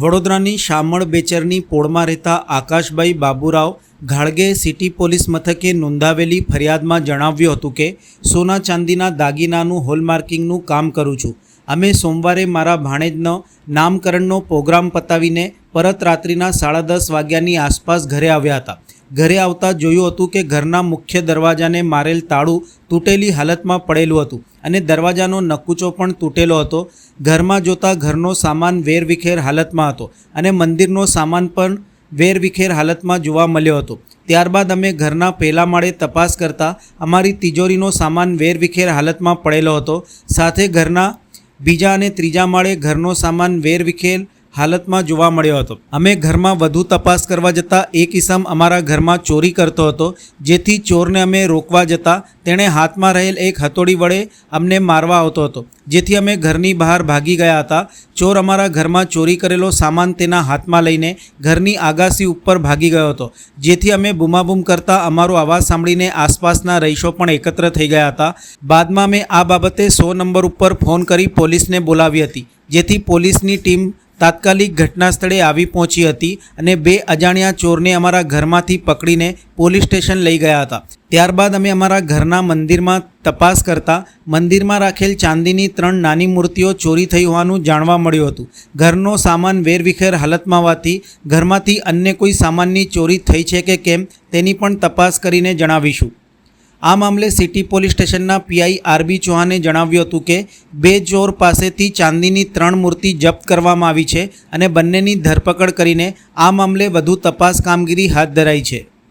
વડોદરાની શામળ બેચરની પોળમાં રહેતા આકાશભાઈ બાબુરાવ ઘાળગે સિટી પોલીસ મથકે નોંધાવેલી ફરિયાદમાં જણાવ્યું હતું કે, સોના ચાંદીના દાગીનાનું હોલમાર્કિંગનું કામ કરું છું. અમે સોમવારે મારા ભાણેજનો નામકરણનો પ્રોગ્રામ પતાવીને પરત રાત્રિના સાડા દસ વાગ્યાની આસપાસ ઘરે આવ્યા હતા. ઘરે આવતા જોયું હતું કે ઘરના મુખ્ય દરવાજાને મારેલ તાળું તૂટેલી હાલતમાં પડેલું હતું અને દરવાજાનો નકુચો પણ તૂટેલો હતો. ઘરમાં જોતા ઘરનો સામાન વેરવિખેર હાલતમાં હતો અને મંદિરનો સામાન પણ વેરવિખેર હાલતમાં જોવા મળ્યો હતો. ત્યારબાદ અમે ઘરના પહેલા માળે તપાસ કરતા અમારી તિજોરીનો સામાન વેરવિખેર હાલતમાં પડેલો હતો. સાથે ઘરના બીજા અને ત્રીજા માળે ઘરનો સામાન વેરવિખેર હાલતમાં જોવા મળ્યો હતો. અમે ઘરમાં વધુ તપાસ કરવા જતાં એક ઇસમ અમારા ઘરમાં ચોરી કરતો હતો, જેથી ચોરને અમે રોકવા જતાં તેણે હાથમાં રહેલ એક હથોડી વડે અમને મારવા આવતો હતો. જેથી અમે ઘરની બહાર ભાગી ગયા હતા. ચોર અમારા ઘરમાં ચોરી કરેલો સામાન તેના હાથમાં લઈને ઘરની આગાસી ઉપર ભાગી ગયો હતો. જેથી અમે બૂમાબૂમ કરતાં અમારો અવાજ સાંભળીને આસપાસના રહીશો પણ એકત્ર થઈ ગયા હતા. બાદમાં મેં આ બાબતે સો નંબર ઉપર ફોન કરી પોલીસને બોલાવી હતી. જેથી પોલીસની ટીમ તાત્કાલિક ઘટના સ્થળે આવી પહોંચી હતી અને બે અજાણ્યા ચોરને અમારા ઘરમાંથી પકડીને પોલીસ સ્ટેશન લઈ ગયા હતા. ત્યારબાદ અમે અમારા ઘરના મંદિરમાં તપાસ કરતા મંદિરમાં રાખેલ ચાંદીની ત્રણ નાની મૂર્તિઓ ચોરી થઈ હોવાનું જાણવા મળ્યું હતું. ઘરનો સામાન વેરવિખેર હાલતમાં હોવાથી ઘરમાંથી અન્ય કોઈ સામાનની ચોરી થઈ છે કે કેમ તેની પણ તપાસ કરીને જણાવીશું. આ મામલે સિટી પોલીસ સ્ટેશનના પીઆઈ આરબી ચૌહાણે જણાવ્યું હતું કે, બે ચોર પાસેથી ચાંદીની ત્રણ મૂર્તિ જપ્ત કરવામાં આવી છે અને બંનેની ધરપકડ કરીને આ મામલે વધુ તપાસ કામગીરી હાથ ધરાઈ છે.